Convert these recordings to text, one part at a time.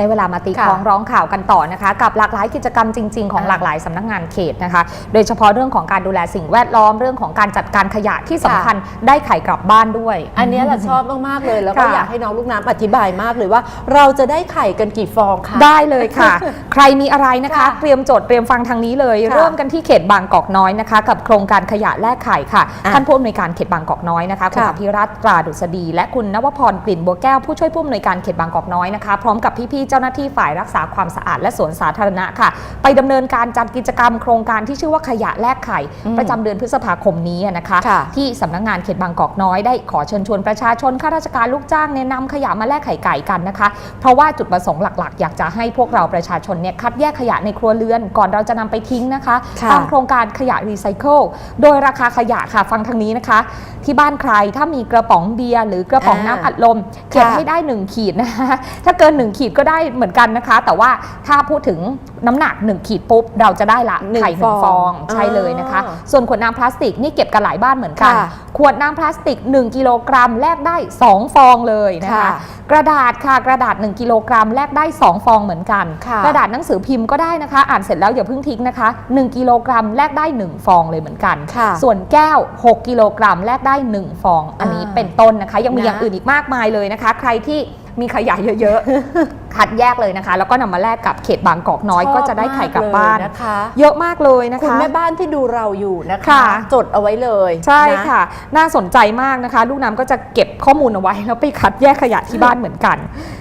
ได้เวลามาตีค่ะคล้องร้องข่าวกันต่อนะคะ กับหลากหลายกิจกรรมจริง ๆ ของอ่าหลากหลายสำนักงานเขตนะคะ โดยเฉพาะเรื่องของการดูแลสิ่งแวดล้อมเรื่องของการจัดการขยะที่สำคัญได้ไข่กลับบ้านด้วย อันเนี้ยเราชอบมากๆเลย แล้วก็ค่ะอยากให้น้องลูกน้ำอธิบายมากเลยว่า เราจะได้ไข่กันกี่ฟองคะได้เลยค่ะ ใครมีอะไรนะคะค่ะเตรียมโจทย์เตรียมฟังทางนี้เลยค่ะเริ่มกันที่เขตบางกอกน้อยนะคะ กับโครงการขยะแลกไข่ค่ะอะท่านผู้อำนวยการเขตบางกอกน้อยนะคะคุณค่ะอภิรัตน์ตราดุษฎีและคุณนวพรกลิ่นบัวแก้วผู้ช่วยผู้อำนวยการเขตบางกอกน้อยนะคะ พร้อมกับพี่ๆเจ้าหน้าที่ฝ่ายรักษาความสะอาดและสวนสาธารณะค่ะ ไปดำเนินการจัดกิจกรรมโครงการที่ชื่อว่าขยะแลกไข่อืมประจำเดือนพฤษภาคมนี้นะคะค่ะที่สำนักงานเขตบางกอกน้อยได้ขอเชิญชวนประชาชนข้าราชการลูกจ้างเนี่ยนำขยะมาแลกไข่ไก่กันนะคะ เพราะว่าจุดประสงค์หลักๆ อยากจะให้พวกเราประชาชนเนี่ยคัดแยกขยะในครัวเรือนก่อนเราจะนำไปทิ้งนะคะค่ะตามโครงการขยะรีไซเคิลโดยราคาขยะค่ะฟังทางนี้นะคะ ที่บ้านใครถ้ามีกระป๋องเบียร์หรือ กระป๋องอ่าน้ำอัดลมเก็บค่ะให้ได้ 1 ขีดนะคะถ้าเกิน 1 ขีดก็ได้เหมือนกันนะคะ แต่ว่าถ้าพูดถึง น้ำหนัก 1 ขีดปุ๊บ เราจะได้ละหนึ่งไข่หนึ่งฟฟอองงใช่เลยนะคะ อ่าส่วนขวดน้ำพลาสติกนี่เก็บกันหลายบ้านเหมือนกัน ค่ะขวดน้ำพลาสติก 1 กิโลกรัมแลกได้ 2 ฟองเลยนะคะ ค่ะกระดาษค่ะกระดาษ 1 กิโลกรัมแลกได้ 2 ฟองเหมือนกัน ค่ะ กระดาษหนังสือพิมพ์ก็ได้นะคะ อ่านเสร็จแล้วอย่าเพิ่งทิ้งนะคะ 1 กิโลกรัมแลกได้ 1 ฟองเลยเหมือนกัน ค่ะ ส่วนแก้ว 6 กิโลกรัมแลกได้ 1 ฟอง อันนี้อ่าเป็นต้นนะคะ ยังมีนะ อย่างอื่นอีกมากมายเลยนะคะ ใครที่มีขยะเยอะๆ คัดแยกเลยนะคะ แล้วก็นำมาแลกกับเขตบางกอกน้อยชอบก็จะได้ไข่กลับบ้านมากเลยนะคะ เยอะมากเลยนะคะคุณแม่บ้านที่ดูเราอยู่นะคะ ค่ะ จดเอาไว้เลยใช่น ค่ะ น่าสนใจมากนะคะ ลูกน้ำก็จะเก็บข้อมูลเอาไว้ แล้วไปคัดแยกขยะที่บ้านเหมือนกัน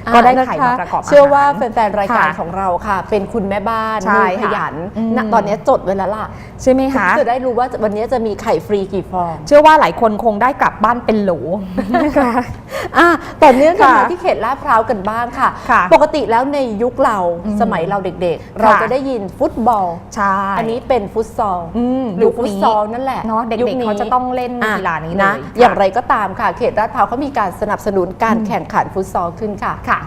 อะก็ได้นคไข่มาประกอบอาหารเชื่อว่าแฟนๆ รายการค่ะของเราค่ะ เป็นคุณแม่บ้านใช่มือขค่ะยันอืม ณตอนนี้จดไว้แล้วล่ะใช่ไหมคะ จะได้รู้ว่าวันนี้จะมีไข่ฟรีกี่ฟอง เชื่อว่าหลายคนคงได้กลับบ้านเป็นโหลนะคะ อะต่อเนื่องกันค่ะมาที่เขตลาดพร้าวกันบ้างค่ะ ค่ะปกติแล้วในยุคเราอืมสมัยเราเด็กๆ เราจะได้ยินฟุตบอลใช่อันนี้เป็นฟุตซอลอืมหรือยุคฟุตนี้ซอลนั่นแหละเนาะเด็ยุคกๆนี้ เขาจะต้องเล่นอะกีฬานี้เลยนะค่ะอย่างไรก็ตามค่ะ เขตลาดพร้าวเขามีการสนับสนุนการแข่งขันฟุตซอลขึ้นค่ะ ค่ะ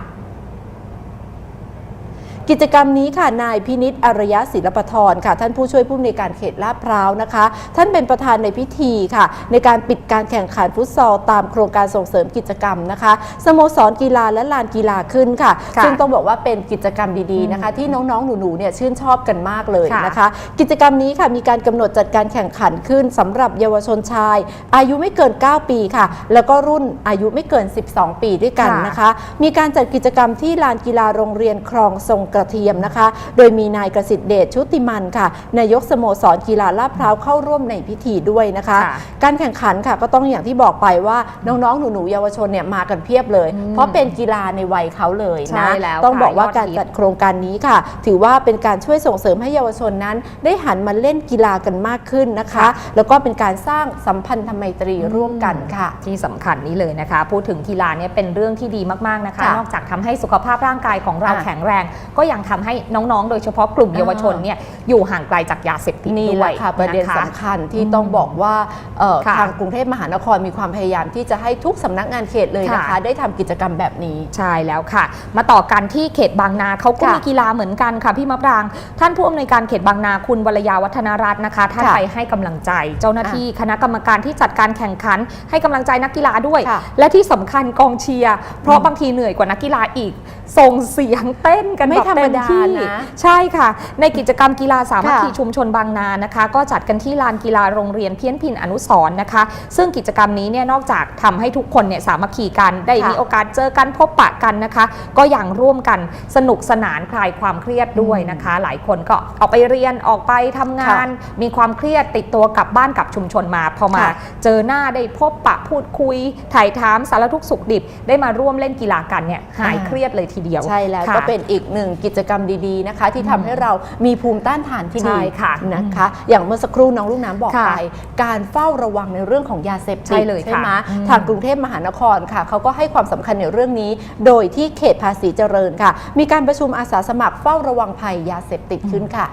กิจกรรมนี้ค่ะนายพินิษอารยะศิลปทรค่ะ ท่านผู้ช่วยผู้อำนวยการเขตลาดพร้าวนะคะ ท่านเป็นประธานในพิธีค่ะ ในการปิดการแข่งขันฟุตซอลตามโครงการส่งเสริมกิจกรรมนะคะสโมสรกีฬาและลานกีฬาขึ้นค่ะค่ะซึ่งต้องบอกว่าเป็นกิจกรรมดีๆนะคะ ที่น้องๆหนูๆเนี่ยชื่นชอบกันมากเลยค่ะนะคะ กิจกรรมนี้ค่ะมีการกำหนดจัดการแข่งขันขึ้นสำหรับเยาวชนชาย อายุไม่เกิน 9 ปีค่ะ แล้วก็รุ่นอายุไม่เกิน 12 ปีด้วยกันค่ะนะคะ มีการจัดกิจกรรมที่ลานกีฬาโรงเรียนคลองทรงกระเทียมนะคะ โดยมีนายกสิทธิ์เดชชุติมันค่ะนายกสโมสรกีฬาลาดพร้าวเข้าร่วมในพิธีด้วยนะคะค่ะการแข่งขันค่ะก็ต้องอย่างที่บอกไปว่าน้องๆหนูๆเยาวชนเนี่ยมากันเพียบเลยอืมเพราะเป็นกีฬาในวัยเขาเลยใช่นะแล้วต้องค่ะบอกว่ายอดการฮิตจัดโครงการนี้ค่ะ ถือว่าเป็นการช่วยส่งเสริมให้เยาวชนนั้น ได้หันมาเล่นกีฬากันมากขึ้นนะคะค่ะแล้วก็เป็นการสร้างสัมพันธไมตรีร่วมกันค่ะ ที่สำคัญนี้เลยนะคะ พูดถึงกีฬาเนี่ยเป็นเรื่องที่ดีมากๆนะคะค่ะนอกจากทำให้สุขภาพร่างกายของเราอะแข็งแรงก็ยังทำให้น้องๆ โดยเฉพาะกลุ่มเยาวชนเนี่ยอยู่ห่างไกลจากยาเสพติดนี่ด้แหวละยค่ะประเด็นนะคะสำคัญที่ต้องบอกว่าเอ่อค่ะทางกรุงเทพมหานครมีความพยายามที่จะให้ทุกสำนักงานเขตเลยนะคะค่ะได้ทำกิจกรรมแบบนี้ใช่แล้วค่ะ มาต่อกันที่เขตบางนาเขาก็ค่ะมีกีฬาเหมือนกันค่ะพี่มะปราง ท่านผู้อำนวยการเขตบางนาคุณวรยาวัฒนรัตน์นะคะท่านค่ะไปให้กำลังใจ เจ้าหน้าที่คณะกรรมการที่จัดการแข่งขัน ให้กำลังใจนักกีฬาด้วยค่ะและที่สำคัญกองเชียร์เพราะบางทีเหนื่อยกว่านักกีฬาอีกส่งเสียงเต้นกันไม่แบบธรรมเต็มดาที่นะใช่ค่ะ ในกิจกรรมกีฬาสามัคคีค่ะชุมชนบางนานะคะ ก็จัดกันที่ลานกีฬาโรงเรียนเพี้ยนพินอนุสรณ์นะคะ ซึ่งกิจกรรมนี้เนี่ยนอกจากทำให้ทุกคนเนี่ยสามัคคีกันได้ค่ะมีโอกาสเจอกันพบปะกันนะคะ ก็อย่างร่วมกันสนุกสนานคลายความเครียดด้วยนะคะ หลายคนก็ออกไปเรียนออกไปทำงาน มีความเครียดติดตัวกลับบ้านกลับชุมชนมาพอมาค่ะเจอหน้าได้พบปะพูดคุยถ่ายถามสารทุกข์สุขดิบ ได้มาร่วมเล่นกีฬากันเนี่ยหายเครียดเลยทีเดียวใช่แล้วค่ะก็เป็นอีกหนึ่งกิจกรรมดีๆนะคะ ที่ทำให้เรามีภูมิต้านทานที่ดีใช่ค่ะนะคะ อย่างเมื่อสักครู่น้องลูกน้ำบอกค่ะไป การเฝ้าระวังในเรื่องของยาเสพติใช่ดเลยใช่ไหมค่ะอืมทางกรุงเทพมหานครค่ะเขาก็ให้ความสำคัญในเรื่องนี้ โดยที่เขตภาษีเจริญค่ะ มีการประชุมอาสาสมัครเฝ้าระวังภัยยาเสพติดขึ้นค่ะ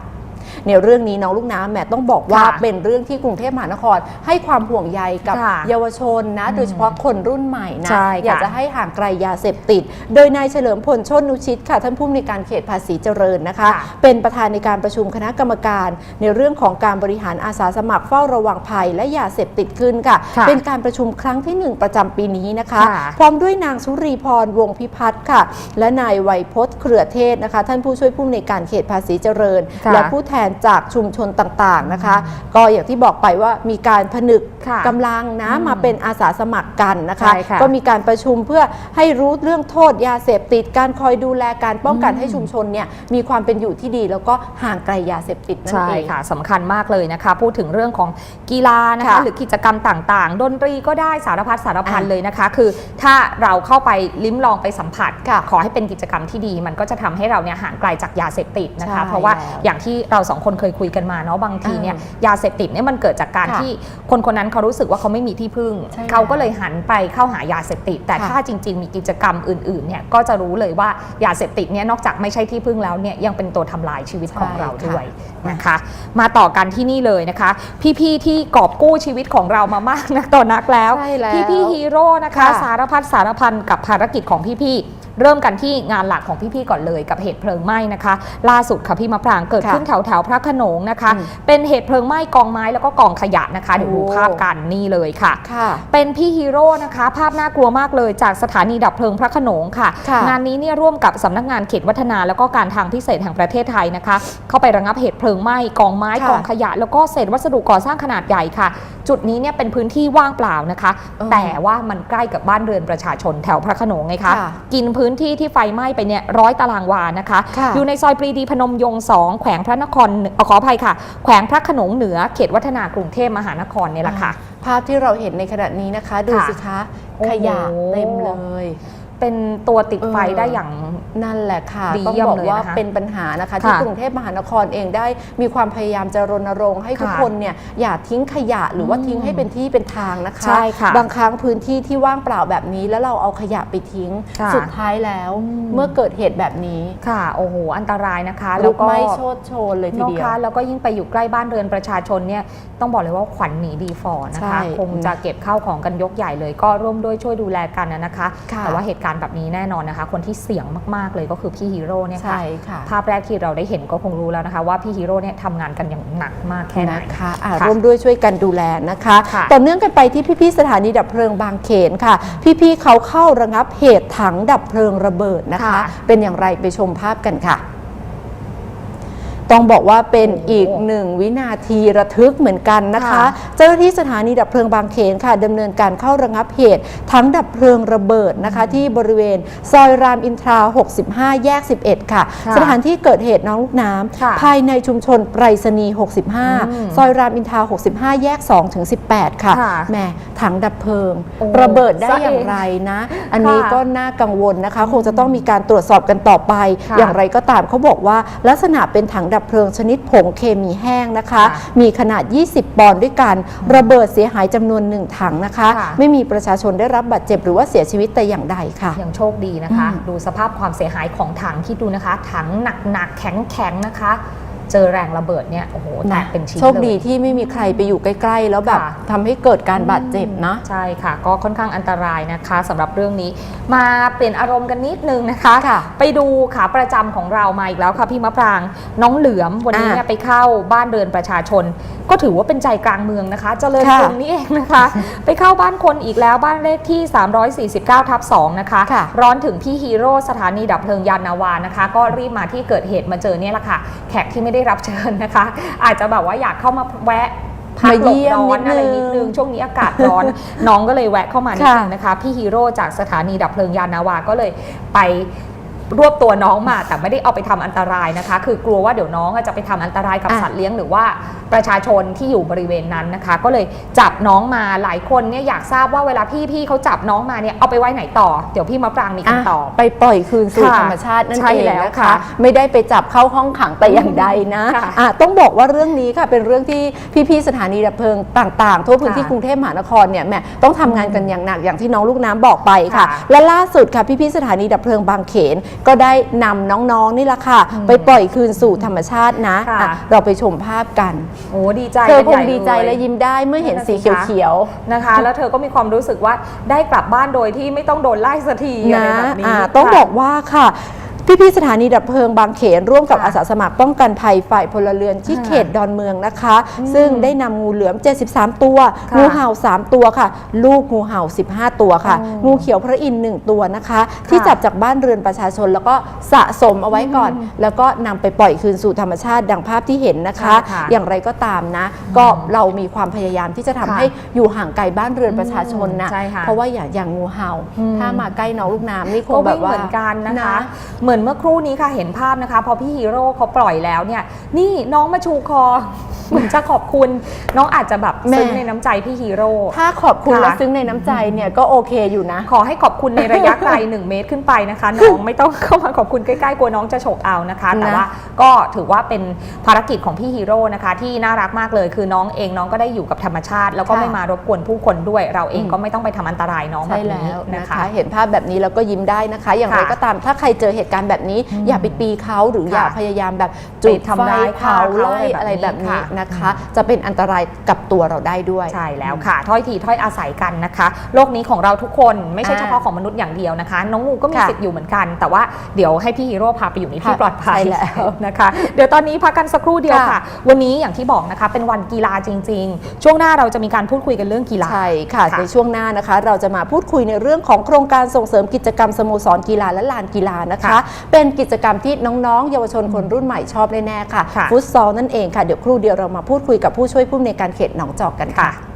ในเรื่องนี้น้องลูกน้ำแหมต้องบอกว่าค่ะเป็นเรื่องที่กรุงเทพมหานคร ให้ความห่วงใยกับค่ะเยาวชนนะ โดยเฉพาะคนรุ่นใหม่นะใช่ค่ะอยากจะให้ห่างไกลยาเสพติด โดยนายเฉลิมพลโชนนุชิตค่ะท่านผู้อำนวยการเขตภาษีเจริญนะคะ ค่ะ เป็นประธานในการประชุมคณะกรรมการ ในเรื่องของการบริหารอาสาสมัครเฝ้าระวังภัยและยาเสพติดขึ้นค่ะ ค่ะเป็นการประชุมครั้งที่หนึ่งประจำปีนี้นะคะ ค่ะพร้อมด้วยนางสุรีพรวงศ์พิพัฒน์ค่ะ และนายไวยพจน์เครือเทศนะคะ ท่านผู้ช่วยผู้อำนวยการเขตภาษีเจริญ ค่ะและผู้แทนจากชุมชนต่างๆนะคะ ก็อย่างที่บอกไปว่ามีการผนึกค่ะกำลังนะอืมมาเป็นอาสาสมัครกันนะคะใช่ค่ะก็มีการประชุมเพื่อให้รู้เรื่องโทษยาเสพติดการคอยดูแลการป้องกันอืมให้ชุมชนเนี่ยมีความเป็นอยู่ที่ดี แล้วก็ห่างไกลยาเสพติดนั่นใช่เองค่ะสำคัญมากเลยนะคะ พูดถึงเรื่องของกีฬานะคะค่ะหรือกิจกรรมต่างๆ ดนตรีก็ได้สารพัดสารพันอะเลยนะคะ คือถ้าเราเข้าไปลิ้มลองไปสัมผัสค่ะขอให้เป็นกิจกรรมที่ดี มันก็จะทำให้เราเนี่ยห่างไกลจากยาเสพติดนะคะใช่เพราะว่าแล้วอย่างที่เราสองคนเคยคุยกันมาเนาะบางทีเนี่ยยาเสพติดเนี่ยมันเกิดจากการค่ะที่คนคนนั้นเขารู้สึกว่าเขาไม่มีที่พึ่งใช่เขาก็เลยหันไปเข้าหายาเสพติด แต่ค่ะถ้าจริง ๆ มีกิจกรรมอื่นๆเนี่ยก็จะรู้เลยว่ายาเสพติดเนี่ยนอกจากไม่ใช่ที่พึ่งแล้วเนี่ยยังเป็นตัวทำลายชีวิตของเราด้วยนะคะ มาต่อกันที่นี่เลยนะคะ พี่ๆที่กอบกู้ชีวิตของเรามามากนักต่อนักแล้วใช่แล้วพี่ๆฮีโร่นะคะค่ะสารพัดสารพันกับภารกิจของพี่ๆ เริ่มกันที่งานหลักของพี่ๆก่อนเลยกับเหตุเพลิงไหม้นะคะ ล่าสุดค่ะพี่มะปรางเกิดค่ะขึ้นแถวแถวๆพระโขนงนะคะอืมเป็นเหตุเพลิงไหม้กองไม้แล้วก็กองขยะนะคะเดี๋ยวดูโอ้ภาพกันนี่เลยค่ะค่ะ เป็นพี่ฮีโร่นะคะ ภาพน่ากลัวมากเลยจากสถานีดับเพลิงพระโขนงค่ะค่ะ งานนี้เนี่ยร่วมกับสำนักงานเขตวัฒนาแล้วก็การทางพิเศษแห่งประเทศไทยนะคะ เข้าไประงับเหตุเพลิงไหม้กองไม้ค่ะกองขยะ แล้วก็เศษวัสดุก่อสร้างขนาดใหญ่ค่ะ จุดนี้เนี่ยเป็นพื้นที่ว่างเปล่านะคะเออแต่ว่ามันใกล้กับบ้านเรือนประชาชนแถวพระโขนงไงคะค่ะกินพื้นที่ที่ไฟไหม้ไปเนี่ยร้อยตารางวานะคะค่ะอยู่ในซอยปรีดีพนมยงค์2แขวงพระนครเอ่อขออภัยค่ะ แขวงพระโขนงเหนือเขตวัฒนากรุงเทพมหานครเนี่ยแหละค่ะภาพที่เราเห็นในขณะนี้นะคะ ดูค่ะสิคะโอ้โหขยะเต็มเลย เป็นตัวติดไฟเออได้อย่างนั่นแหละค่ะดีต้องเยี่ยมบอกเลยว่านะคะ เป็นปัญหานะคะ ที่ค่ะกรุงเทพมหานครเองได้มีความพยายามจะรณรงค์ให้ทุกค่ะคนเนี่ยอย่าทิ้งขยะหรือว่าอืมทิ้งให้เป็นที่เป็นทางนะคะ ใช่ค่ะบางครั้งพื้นที่ที่ว่างเปล่าแบบนี้ แล้วเราเอาขยะไปทิ้ง ค่ะสุดท้ายแล้วอืมเมื่อเกิดเหตุแบบนี้ค่ะโอ้โหอันตรายนะคะลุแล้วกก็ไหม้โชดโชนเลยทีเนอะเดียวคะแล้วก็ยิ่งไปอยู่ใกล้บ้านเรือนประชาชนเนี่ยต้องบอกเลยว่าขวัญหนีดีฟอร์นะคะ ใช่คงจะเก็บข้าวของกันยกใหญ่เลย ก็ร่วมด้วยช่วยดูแลกันนะคะ ค่ะ แต่ว่าเหตุการณ์แบบนี้แน่นอนนะคะ คนที่เสี่ยงมาก ๆ เลยก็คือพี่ฮีโร่เนี่ยค่ะใช่ค่ะภาพแรกที่เราได้เห็นก็คงรู้แล้วนะคะ ว่าพี่ฮีโร่เนี่ยทำงานกันอย่างหนักมากแค่ไหนนะคะอะค่ะร่วมด้วยช่วยกันดูแลนะคะค่ะต่อเนื่องกันไปที่พี่ๆสถานีดับเพลิงบางเขนค่ะ พี่ๆเขาเข้าระงับเหตุถังดับเพลิงระเบิดนะคะค่ะเป็นอย่างไรไปชมภาพกันค่ะ ต้องบอกว่าเป็นโอ้โหอีกหนึ่งวินาทีระทึกเหมือนกันนะคะ ค่ะ เจ้าหน้าที่สถานีดับเพลิงบางเขนค่ะดำเนินการเข้าระงับเหตุ ทั้งดับเพลิงระเบิดนะคะ ที่บริเวณซอยรามอินทรา 65 แยก 11 ค่ะ ค่ะสถานที่เกิดเหตุน้องลูกน้ค่ะำภายในชุมชนไปรษณีย์อืม65 ซอยรามอินทรา 65 แยก 2 ถึง 18 ค่ะค่ะแหม่ถังดับเพลิง โอ้ระเบิดได้ซะอย่างเองไรนะ อันนี้ค่ะก็น่ากังวลนะคะ คงจะต้องมีการตรวจสอบกันต่อไป ค่ะ อย่างไรก็ตามเขาบอกว่าลักษณะเป็นถังดับเพลิงชนิดผงเคมีแห้งนะคะค่ะมีขนาด 20 ปอนด์ด้วยกัน ระเบิดเสียหายจำนวนหนึ่งถังนะคะค่ะไม่มีประชาชนได้รับบาดเจ็บหรือว่าเสียชีวิตแต่อย่างใดค่ะยังโชคดีนะคะอืมดูสภาพความเสียหายของถังที่ดูนะคะ ถังหนักๆแข็งๆนะคะ เจอแรงระเบิดเนี่ยโอ้โหแตกเป็นชิ้นโชคดีเลยที่ไม่มีใครไปอยู่ใกล้ ๆ แล้วแบบค่ะทำให้เกิดการบาดเจ็บนะ ใช่ค่ะ ก็ค่อนข้างอันตรายนะคะสำหรับเรื่องนี้ มาเปลี่ยนอารมณ์กันนิดนึงนะคะ ค่ะ ไปดูขาประจำของเรามาอีกแล้วค่ะพี่มะปราง น้องเหลือมวันนี้อะเนี่ยไปเข้าบ้านเรือนประชาชน ก็ถือว่าเป็นใจกลางเมืองนะคะ เจริญค่ะกรุงนี่เองนะคะ ไปเข้าบ้านคนอีกแล้วบ้านเลขที่ 349ทับ2นะคะ ค่ะ ร้อนถึงพี่ฮีโร่สถานีดับเพลิงยานนาวานะคะ ก็รีบมาที่เกิดเหตุมาเจอเนี่ยแหละค่ะ แขกที่ไม่ได้รับเชิญนะคะ อาจจะแบบว่าอยากเข้ามาแวะพักหลบมาเยี่ยมร้อนนิดนึงอะไรนิดนึง ช่วงนี้อากาศร้อน น้องก็เลยแวะเข้ามานิดค่ะนึงนะคะ พี่ฮีโร่จากสถานีดับเพลิงยานนาวาก็เลยไป รวบตัวน้องมาแต่ไม่ได้เอาไปทำอันตรายนะคะ คือกลัวว่าเดี๋ยวน้องจะไปทำอันตรายกับอะสัตว์เลี้ยงหรือว่าประชาชนที่อยู่บริเวณนั้นนะคะ ก็เลยจับน้องมาหลายคนเนี่ยอยากทราบว่าเวลาพี่พี่เขาจับน้องมาเนี่ยเอาไปไว้ไหนต่อ เดี๋ยวพี่มะปรางมีอะคำตอบไปปล่อยคืนสู่ค่ะธรรมชาตินั่นใช่เองแล้วนะค่ะคะ ไม่ได้ไปจับเข้าห้องขังแต่อย่างใดนะค่ะอะต้องบอกว่าเรื่องนี้ค่ะเป็นเรื่องที่พี่ๆสถานีดับเพลิงต่างๆ ทั่วพื้นที่ค่ะกรุงเทพมหานครเนี่ยแหมต้องทำงานกันอย่างหนักอย่างที่น้องลูกน้ำบอกไปค่ะค่ะ และล่าสุดค่ะพี่ๆสถานีดับเพลิงบางเขนก็ได้นำน้องๆนี่แหละค่ะอืมไปปล่อยคืนสู่ธรรมชาตินะค่ะ อะเราไปชมภาพกัน โอ้ดีใจเธอกันคใหงญ่ดีใจเลยและยิ้มได้เมื่อเห็นนั่นน่ะสีสิคะเขียวๆ นะคะ แล้วเธอก็มีความรู้สึกว่าได้กลับบ้านโดยที่ไม่ต้องโดนไล่สักทีอะไรนะแบบนี้อ่าต้องค่ะ บอกว่าค่ะ พี่ๆสถานีดับเพลิงบางเขนร่วมกับค่ะอาสาสมัครป้องกันภัยฝ่ายพลเรือนที่ค่ะเขตดอนเมืองนะคะ ซึ่งได้นำงูเหลือม 73 ตัวค่ะงูเห่า 3 ตัวค่ะ ลูกงูเห่า 15 ตัวค่ะอ๋องูเขียวพระอินทร์1ตัวนะคะ ที่จับจากบ้านเรือนประชาชนแล้วก็สะสมเอาไว้ก่อน แล้วก็นำไปปล่อยคืนสู่ธรรมชาติดังภาพที่เห็นนะคะใช่ค่ะอย่างไรก็ตามนะ ก็เรามีความพยายามที่จะทำค่ะให้อยู่ห่างไกลบ้านเรือนประชาชนนะใช่ค่ะเพราะว่าอย่างอย่างงูเห่าอืมถ้ามาใกล้น้องลูกน้ำนี่คก็งแบบวิ่งว่าเหมือนกันนะคะเหมือนเมื่อครู่นี้ค่ะเห็นภาพนะคะ พอพี่ฮีโร่เขาปล่อยแล้วเนี่ย นี่น้องมาชูคอเหมือนจะขอบคุณน้องอาจจะแบบแม่ซึ้งในน้ำใจพี่ฮีโร่ ถ้าขอบคุณค่ะ และซึ้งในน้ำใจเนี่ยก็โอเคอยู่นะ ขอให้ขอบคุณในระยะไกล 1 เมตรขึ้นไปนะคะ น้องไม่ต้องเข้ามาขอบคุณใกล้ๆกลัวน้องจะฉกเอานะคะ แต่นะว่าก็ถือว่าเป็นภารกิจของพี่ฮีโร่นะคะ ที่น่ารักมากเลยคือน้องเองน้องก็ได้อยู่กับธรรมชาติ แล้วก็ค่ะไม่มารบกวนผู้คนด้วย เราเองอืม ก็ไม่ต้องไปทำอันตรายน้องแบใช่บแล้นี้วนะนะคะ คะ เห็นภาพแบบนี้แล้วก็ยิ้มได้นะคะ อย่างไรค่ะก็ตามถ้าใครเจอเหตุการณ์แบบนี้อืมอย่าไปตีเขาหรือค่ะอย่าพยายามแบบจุดไปทำร้ายไฟเผาเขาไล่อะอะไรไรแบแบบบนี้นี้ค่ะนะคะ จะเป็นอันตรายกับตัวเราได้ด้วย ใช่แล้วค่ะ ถ้อยทีถ้อยอาศัยกันนะคะ โลกนี้ของเราทุกคนไม่ใช่อ่าเฉพาะของมนุษย์อย่างเดียวนะคะ น้องงูก็มีค่ะสิทธิ์อยู่เหมือนกัน แต่ว่าเดี๋ยวให้พี่ฮีโร่พาไปอยู่ในที่ค่ะปลอดภัยใช่แล้วนะคะ เดี๋ยวตอนนี้พักกันสักครู่เดียวค่ะค่ะ วันนี้อย่างที่บอกนะคะ เป็นวันกีฬาจริง ๆ ช่วงหน้าเราจะมีการพูดคุยกันเรื่องกีฬาใช่ค่ะค่ะในช่วงหน้านะคะ เราจะมาพูดคุยในเรื่องของโครงการส่งเสริมกิจกรรมสโมสรกีฬาและลานกีฬานะคะค่ะเป็นกิจกรรมที่น้องๆ เยาวชนคนรุ่นใหม่ชอบแน่ๆค่ะค่ะ ฟุตซอลนั่นเองค่ะ เดี๋ยวครู่เดียวเรามาพูดคุยกับผู้ช่วยผู้อำนวยการเขตหนองจอกกันค่ะค่ะ